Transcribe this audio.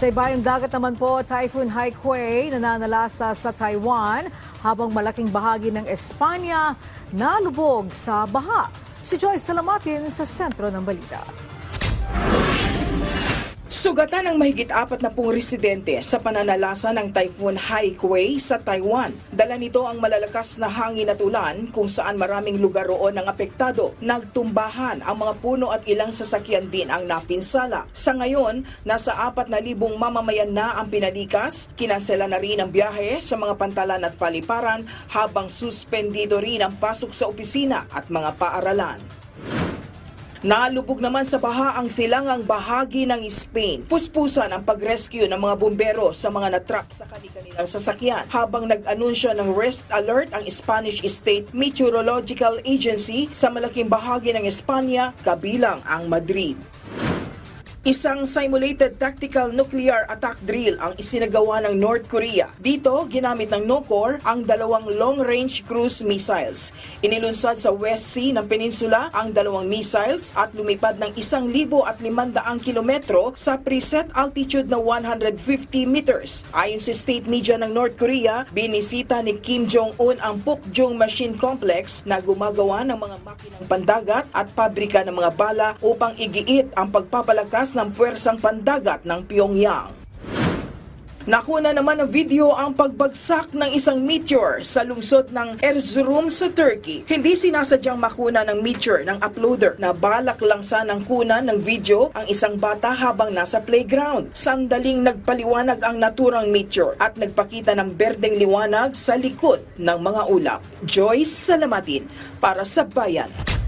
Sa ibayong dagat naman po, Typhoon Haikui nananalasa sa Taiwan habang malaking bahagi ng Espanya nalubog sa baha. Si Joyce Salamatin sa sentro ng balita. Sugatan ang mahigit apat na pong residente sa pananalasa ng Typhoon Haikui sa Taiwan. Dala nito ang malalakas na hangin at ulan kung saan maraming lugar roon ang apektado. Nagtumbahan ang mga puno at ilang sasakyan din ang napinsala. Sa ngayon, nasa apat na libong mamamayan na ang pinalikas. Kinansela na rin ang biyahe sa mga pantalan at paliparan habang suspendido rin ang pasok sa opisina at mga paaralan. Nalubog naman sa baha ang silangang bahagi ng Spain. Puspusan ang pag-rescue ng mga bumbero sa mga natrap sa kanilang sasakyan habang nag-anunsyo ng rest alert ang Spanish State Meteorological Agency sa malaking bahagi ng Espanya kabilang ang Madrid. Isang simulated tactical nuclear attack drill ang isinagawa ng North Korea. Dito, ginamit ng NOCOR ang dalawang long-range cruise missiles. Inilunsad sa West Sea ng peninsula ang dalawang missiles at lumipad ng 1,500 kilometro sa preset altitude na 150 meters. Ayon sa state media ng North Korea, binisita ni Kim Jong-un ang Pukjong Machine Complex na gumagawa ng mga makinang pandagat at pabrika ng mga bala upang igiit ang pagpapalakas ng puwersang pandagat ng Pyongyang. Nakuna naman ng video ang pagbagsak ng isang meteor sa lungsod ng Erzurum sa Turkey. Hindi sinasadyang makuna ng meteor ng uploader na balak lang sanang kunan ng video ang isang bata habang nasa playground. Sandaling nagpaliwanag ang naturang meteor at nagpakita ng berdeng liwanag sa likod ng mga ulap. Joyce Salamatin para sa Bayan.